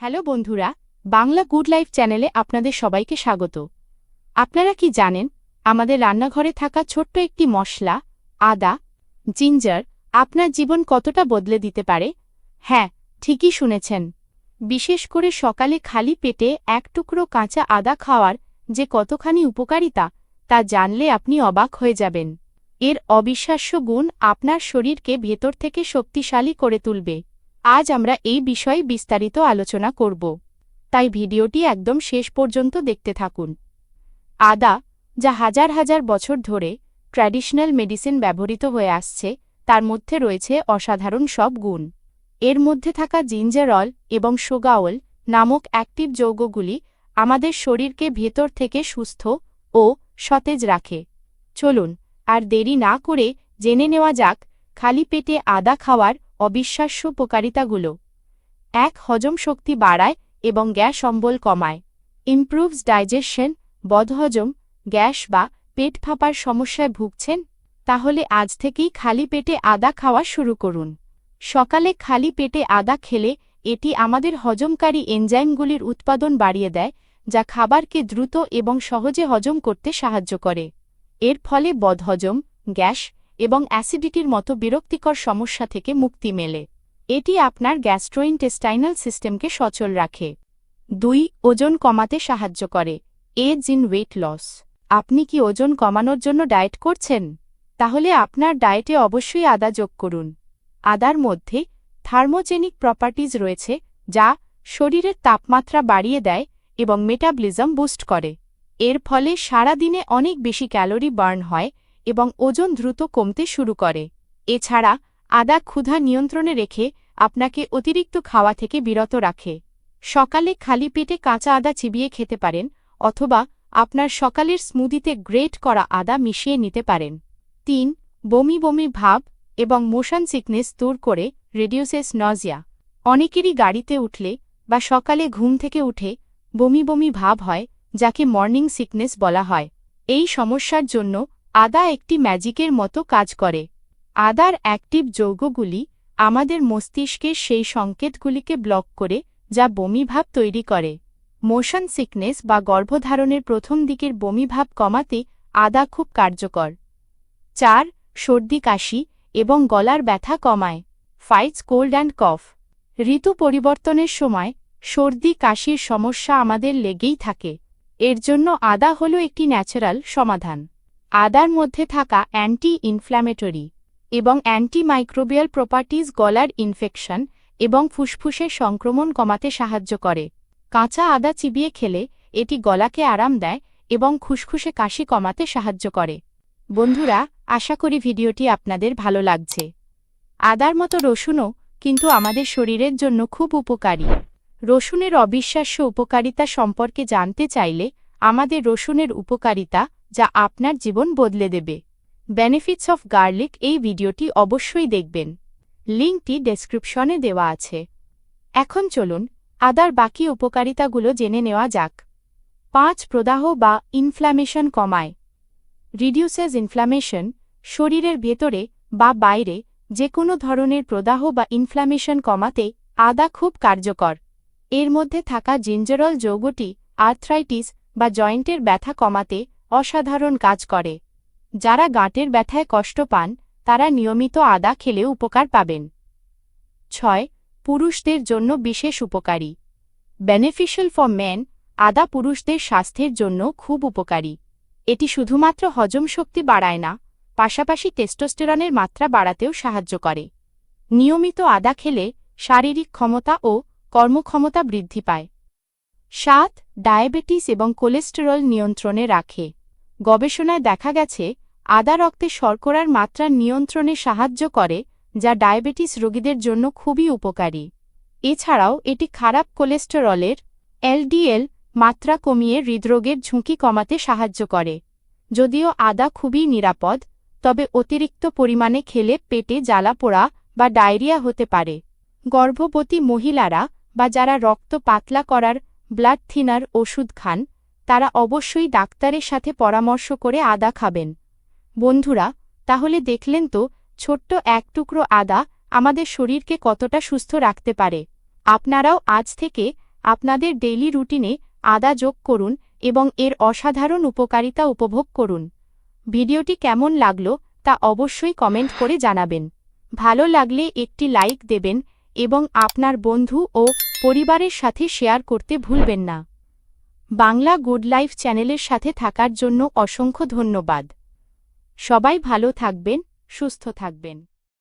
Hello বন্ধুরা, Bangla good life চ্যানেলে আপনাদের সবাইকে স্বাগত। আপনারা কি জানেন, আমাদের রান্নাঘরে থাকা ছোট্ট একটি মশলা, আদা, জিঞ্জার, আপনার জীবন কতটা বদলে দিতে পারে? হ্যাঁ ঠিকই শুনেছেন। বিশেষ করে সকালে খালি পেটে এক টুকরো কাঁচা আদা খাওয়ার যে কতখানি উপকারিতা, তা জানলে আপনি অবাক হয়ে যাবেন। এর অবিশ্বাস্য গুণ আপনার শরীরকে ভেতর থেকে শক্তিশালী করে তুলবে। আজ আমরা এই বিষয়ে বিস্তারিত আলোচনা করব। তাই ভিডিওটি একদম শেষ পর্যন্ত দেখতে থাকুন। আদা, যা হাজার হাজার বছর ধরে ট্র্যাডিশনাল মেডিসিন ব্যবহৃত হয়ে আসছে, তার মধ্যে রয়েছে অসাধারণ সব গুণ। এর মধ্যে থাকা জিঞ্জারল এবং সোগাওল নামক অ্যাক্টিভ যৌগগুলি আমাদের শরীরকে ভেতর থেকে সুস্থ ও সতেজ রাখে। চলুন, আর দেরি না করে জেনে নেওয়া যাক, খালি পেটে আদা খাওয়ার অবিশ্বাস্য উপকারিতাগুলো। এক, হজম শক্তি বাড়ায় এবং গ্যাস অম্বল কমায়। ইমপ্রুভস ডাইজেশন বদহজম, গ্যাস বা পেট ফাঁপার সমস্যায় ভুগছেন? তাহলে আজ থেকেই খালি পেটে আদা খাওয়া শুরু করুন। সকালে খালি পেটে আদা খেলে এটি আমাদের হজমকারী এনজাইমগুলির উৎপাদন বাড়িয়ে দেয়, যা খাবারকে দ্রুত এবং সহজে হজম করতে সাহায্য করে। এর ফলে বদহজম, গ্যাস এবং অ্যাসিডিটির মতো বিরক্তিকর সমস্যা থেকে মুক্তি মেলে। এটি আপনার গ্যাস্ট্রোইন্টেস্টাইনাল সিস্টেমকে সচল রাখে। দুই, ওজন কমাতে সাহায্য করে। Aids in weight loss. আপনি কি ওজন কমানোর জন্য ডায়েট করছেন? তাহলে আপনার ডায়েটে অবশ্যই আদা যোগ করুন। আদার মধ্যে থার্মোজেনিক প্রপার্টিজ রয়েছে, যা শরীরের তাপমাত্রা বাড়িয়ে দেয় এবং মেটাবলিজম বুস্ট করে। এর ফলে সারা দিনে অনেক বেশি ক্যালোরি বার্ন হয় এবং ওজন দ্রুত কমতে শুরু করে। এছাড়া, আদা ক্ষুধা নিয়ন্ত্রণে রেখে আপনাকে অতিরিক্ত খাওয়া থেকে বিরত রাখে। সকালে খালি পেটে কাঁচা আদা চিবিয়ে খেতে পারেন অথবা আপনার সকালের স্মুদিতে গ্রেট করা আদা মিশিয়ে নিতে পারেন। তিন, বমি বমি ভাব এবং মোশন সিকনেস দূর করে রেডিউসেস নজিয়া। অনেকেরই গাড়িতে উঠলে বা সকালে ঘুম থেকে উঠে বমি বমি ভাব হয়, যাকে মর্নিং সিকনেস বলা হয়। এই সমস্যার জন্য আদা একটি ম্যাজিকের মতো কাজ করে। আদার অ্যাক্টিভ যৌগগুলি আমাদের মস্তিষ্কের সেই সংকেতগুলিকে ব্লক করে, যা বমিভাব তৈরি করে। মোশন সিকনেস বা গর্ভধারণের প্রথম দিকের বমিভাব কমাতে আদা খুব কার্যকর। চার, সর্দি কাশি এবং গলার ব্যথা কমায়। Fights cold and cough. ঋতু পরিবর্তনের সময় সর্দি কাশির সমস্যা আমাদের লেগেই থাকে। এর জন্য আদা হল একটি ন্যাচারাল সমাধান। আদার মধ্যে থাকা অ্যান্টি ইনফ্ল্যামেটরি এবং অ্যান্টিমাইক্রোবিয়াল প্রপার্টিজ গলার ইনফেকশন এবং ফুসফুসের সংক্রমণ কমাতে সাহায্য করে। কাঁচা আদা চিবিয়ে খেলে এটি গলাকে আরাম দেয় এবং খুসখুসে কাশি কমাতে সাহায্য করে। বন্ধুরা, আশা করি ভিডিওটি আপনাদের ভালো লাগছে। আদার মতো রসুনও কিন্তু আমাদের শরীরের জন্য খুব উপকারী। রসুনের অবিশ্বাস্য উপকারিতা সম্পর্কে জানতে চাইলে আমাদের রসুনের উপকারিতা যা আপনার জীবন বদলে দেবে। বেনিফিটস অফ গার্লিক এই ভিডিওটি অবশ্যই দেখবেন। লিঙ্কটি ডেসক্রিপশনে দেওয়া আছে। এখন চলুন আদার বাকি উপকারিতাগুলো জেনে নেওয়া যাক। পাঁচ, প্রদাহ বা ইনফ্ল্যামেশন কমায়। রিডিউসেস ইনফ্ল্যামেশন শরীরের ভেতরে বা বাইরে যে কোনো ধরনের প্রদাহ বা ইনফ্ল্যামেশন কমাতে আদা খুব কার্যকর। এর মধ্যে থাকা জিঞ্জারল যৌগটি আর্থ্রাইটিস বা জয়েন্টের ব্যথা কমাতে অসাধারণ কাজ করে। যারা গাঁটের ব্যথায় কষ্ট পান, তারা নিয়মিত আদা খেলেও উপকার পাবেন। ছয়, পুরুষদের জন্য বিশেষ উপকারী। বেনিফিশিয়াল ফর মেন আদা পুরুষদের স্বাস্থ্যের জন্য খুব উপকারী। এটি শুধুমাত্র হজম শক্তি বাড়ায় না, পাশাপাশি টেস্টোস্টেরনের মাত্রা বাড়াতেও সাহায্য করে। নিয়মিত আদা খেলে শারীরিক ক্ষমতা ও কর্মক্ষমতা বৃদ্ধি পায়। সাত, ডায়াবেটিস এবং কোলেস্টেরল নিয়ন্ত্রণে রাখে। গবেষণায় দেখা গেছে, আদা রক্তে শর্করার মাত্রা নিয়ন্ত্রণে সাহায্য করে, যা ডায়াবেটিস রোগীদের জন্য খুবই উপকারী। এছাড়াও, এটি খারাপ কোলেস্টেরলের, এলডিএল, মাত্রা কমিয়ে হৃদরোগের ঝুঁকি কমাতে সাহায্য করে। যদিও আদা খুবই নিরাপদ, তবে অতিরিক্ত পরিমাণে খেলে পেটে জ্বালা পোড়া বা ডায়রিয়া হতে পারে। গর্ভবতী মহিলারা বা যারা রক্ত পাতলা করার, ব্লাড থিনার ওষুধ খান তারা অবশ্যই ডাক্তারের সাথে পরামর্শ করে আদা খাবেন। বন্ধুরা, তাহলে দেখলেন তো, ছোট্ট এক টুকরো আদা আমাদের শরীরকে কতটা সুস্থ রাখতে পারে। আপনারাও আজ থেকে আপনাদের ডেইলি রুটিনে আদা যোগ করুন এবং এর অসাধারণ উপকারিতা উপভোগ করুন। ভিডিওটি কেমন লাগল তা অবশ্যই কমেন্ট করে জানাবেন। ভালো লাগলে একটি লাইক দেবেন এবং আপনার বন্ধু ও পরিবারের সাথে শেয়ার করতে ভুলবেন না। বাংলা গুড লাইফ চ্যানেলের সাথে থাকার জন্য অসংখ্য ধন্যবাদ। সবাই ভালো থাকবেন সুস্থ থাকবেন।